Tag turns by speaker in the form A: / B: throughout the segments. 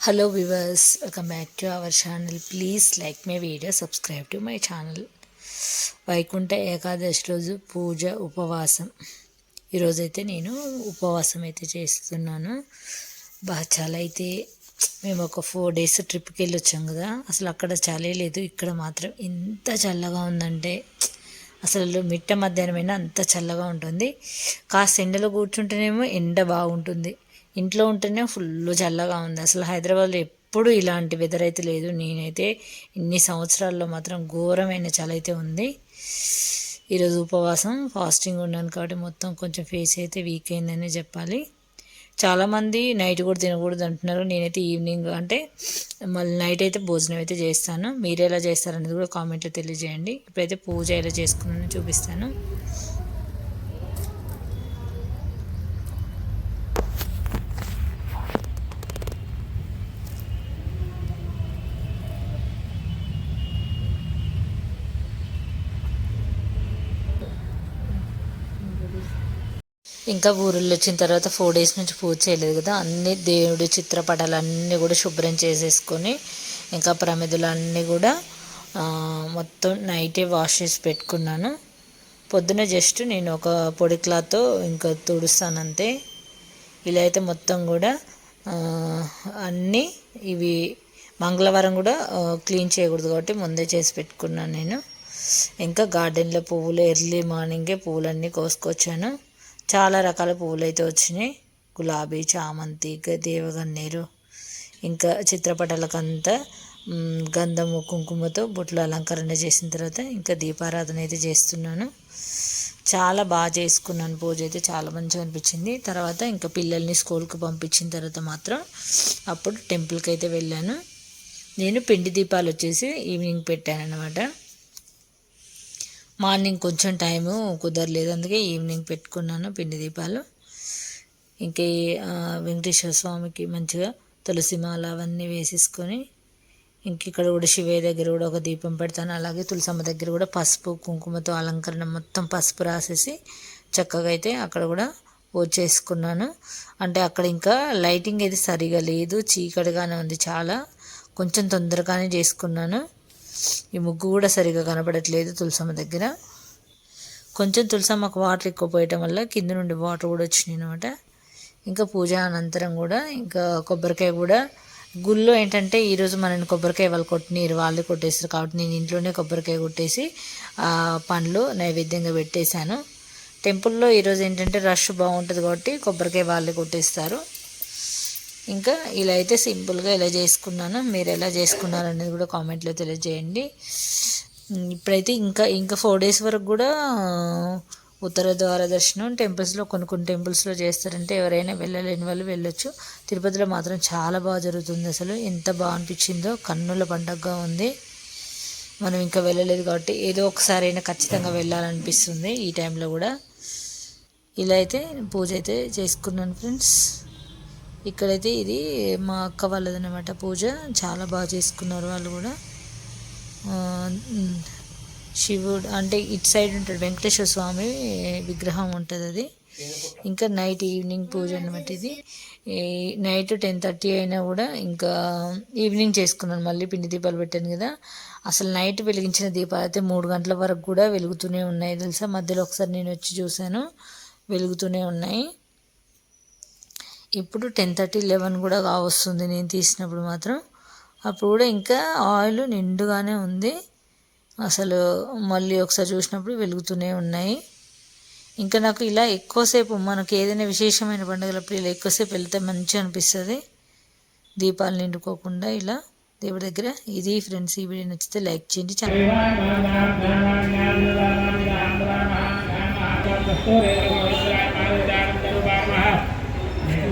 A: Hello viewers welcome back to our channel please like my video subscribe to my channel Vaikuntha Ekadashi రోజు పూజ ఉపవాసం. ఈరోజైతే నేను ఉపవాసం అయితే చేస్తున్నాను. బాగా చాలా అయితే మేము ఒక ఫోర్ డేస్ ట్రిప్కి వెళ్ళి వచ్చాం కదా. అసలు అక్కడ చలే లేదు. ఇక్కడ మాత్రం ఎంత చల్లగా ఉందంటే అసలు మిట్ట మధ్యాహ్నమైనా అంత చల్లగా ఉంటుంది. కాస్త ఎండలో కూర్చుంటేనేమో ఎండ బాగుంటుంది. ఇంట్లో ఉంటేనే ఫుల్ చల్లగా ఉంది. అసలు హైదరాబాద్లో ఎప్పుడు ఇలాంటి వెదర్ అయితే లేదు. నేనైతే ఇన్ని సంవత్సరాల్లో మాత్రం ఘోరమైన చలి అయితే ఉంది. ఈరోజు ఉపవాసం ఫాస్టింగ్ ఉన్నాను కాబట్టి మొత్తం కొంచెం ఫేస్ అయితే వీక్ అయిందనే చెప్పాలి. చాలామంది నైట్ కూడా తినకూడదు అంటున్నారు. నేనైతే ఈవినింగ్ అంటే మళ్ళీ నైట్ అయితే భోజనం అయితే చేస్తాను. మీరు ఎలా చేస్తారనేది కూడా కామెంట్లో తెలియజేయండి. ఇప్పుడైతే పూజ ఎలా చేసుకున్నానో చూపిస్తాను. ఇంకా ఊరిలో వచ్చిన తర్వాత ఫోర్ డేస్ నుంచి పూజ చేయలేదు కదా. అన్ని దేవుడి చిత్రపటాలు అన్నీ కూడా శుభ్రం చేసేసుకొని ఇంకా ప్రమిదలు అన్నీ కూడా మొత్తం నైటే వాష్ చేసి పెట్టుకున్నాను. పొద్దున జస్ట్ నేను ఒక పొడి క్లాత్తో ఇంకా తుడుస్తాను అంతే ఇలా అయితే మొత్తం కూడా అన్నీ ఇవి మంగళవారం కూడా క్లీన్ చేయకూడదు కాబట్టి ముందే చేసి పెట్టుకున్నాను నేను. ఇంకా గార్డెన్లో పువ్వులు ఎర్లీ మార్నింగే పువ్వులన్నీ కోసుకొచ్చాను. చాలా రకాల పువ్వులు అయితే వచ్చినాయి. గులాబీ చామంతి దేవగన్నేరు ఇంకా చిత్రపటాలకంతా గంధము కుంకుమతో బొట్లు అలంకరణ చేసిన తర్వాత ఇంకా దీపారాధన అయితే చేస్తున్నాను. చాలా బాగా చేసుకున్నాను. పూజ అయితే చాలా మంచిగా అనిపించింది. తర్వాత ఇంకా పిల్లల్ని స్కూల్కి పంపించిన తర్వాత మాత్రం అప్పుడు టెంపుల్కి అయితే వెళ్ళాను. నేను పిండి దీపాలు వచ్చేసి ఈవినింగ్ పెట్టాను అనమాట మార్నింగ్ కొంచెం టైము కుదరలేదు. అందుకే ఈవినింగ్ పెట్టుకున్నాను పిండి దీపాలు. ఇంకా వెంకటేశ్వర స్వామికి మంచిగా తులసిమాల అవన్నీ వేసేసుకొని ఇంక ఇక్కడ కూడా శివయ్య దగ్గర కూడా ఒక దీపం పెడతాను. అలాగే తులసమ్మ దగ్గర కూడా పసుపు కుంకుమతో అలంకరణ మొత్తం పసుపు రాసేసి చక్కగా అయితే అక్కడ కూడా చేసుకున్నాను. అంటే అక్కడ ఇంకా లైటింగ్ అయితే సరిగా లేదు. చీకటిగానే ఉంది చాలా. కొంచెం తొందరగానే చేసుకున్నాను. ఈ ముగ్గు కూడా సరిగా కనపడట్లేదు తులసమ్మ దగ్గర. కొంచెం తులసమ్మకు వాటర్ ఎక్కువ పోయటం వల్ల కింద నుండి వాటర్ కూడా వచ్చినాయి అనమాట ఇంకా పూజ అనంతరం కూడా ఇంకా కొబ్బరికాయ కూడా. గుళ్ళో ఏంటంటే ఈరోజు మనని కొబ్బరికాయ వాళ్ళు కొట్టినీరు వాళ్ళే కొట్టేస్తారు కాబట్టి నేను ఇంట్లోనే కొబ్బరికాయ కొట్టేసి పండ్లు నైవేద్యంగా పెట్టేశాను. టెంపుల్లో ఈరోజు ఏంటంటే రష్ బాగుంటుంది కాబట్టి కొబ్బరికాయ వాళ్ళే కొట్టేస్తారు. ఇంకా ఇలా అయితే సింపుల్గా ఇలా చేసుకున్నాను. మీరు ఎలా చేసుకున్నారు అనేది కూడా కామెంట్లో తెలియజేయండి. ఇప్పుడైతే ఇంకా ఇంకా ఫోర్ డేస్ వరకు కూడా ఉత్తర ద్వార దర్శనం టెంపుల్స్లో కొన్ని కొన్ని టెంపుల్స్లో చేస్తారంటే ఎవరైనా వెళ్ళలేని వాళ్ళు వెళ్ళొచ్చు. తిరుపతిలో మాత్రం చాలా బాగా జరుగుతుంది అసలు. ఎంత బాగా అనిపించిందో కన్నుల పండగగా ఉంది. మనం ఇంకా వెళ్ళలేదు కాబట్టి ఏదో ఒకసారి అయినా ఖచ్చితంగా వెళ్ళాలనిపిస్తుంది ఈ టైంలో కూడా. ఇలా అయితే పూజ అయితే చేసుకున్నాను ఫ్రెండ్స్ ఇక్కడైతే ఇది మా అక్క వాళ్ళది అనమాట పూజ. చాలా బాగా చేసుకున్నారు వాళ్ళు కూడా. శివుడు అంటే ఇటు సైడ్ ఉంటాడు వెంకటేశ్వర స్వామి విగ్రహం ఉంటుంది అది. ఇంకా నైట్ ఈవినింగ్ పూజ అనమాట ఇది. నైట్ టెన్ థర్టీ అయినా కూడా ఇంకా ఈవినింగ్ చేసుకున్నాను మళ్ళీ పిండి దీపాలు పెట్టాను కదా. అసలు నైట్ వెలిగించిన దీపాలు అయితే మూడు గంటల వరకు కూడా వెలుగుతూనే ఉన్నాయి తెలుసా? మధ్యలో ఒకసారి నేను వచ్చి చూశాను. వెలుగుతూనే ఉన్నాయి. ఇప్పుడు టెన్ థర్టీ లెవెన్ కూడా కావస్తుంది నేను తీసినప్పుడు మాత్రం అప్పుడు కూడా ఇంకా ఆయిల్ నిండుగానే ఉంది అసలు మళ్ళీ ఒకసారి చూసినప్పుడు వెలుగుతూనే ఉన్నాయి ఇంకా నాకు ఇలా ఎక్కువసేపు మనకు ఏదైనా విశేషమైన పండుగలప్పుడు ఇలా ఎక్కువసేపు వెళ్తే మంచిగా అనిపిస్తుంది దీపాలు నిండుకోకుండా ఇలా దేవుడి దగ్గర ఇది ఫ్రెండ్స్ ఈ వీడియో నచ్చితే లైక్ చేయండి చాలా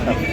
A: আচ্ছা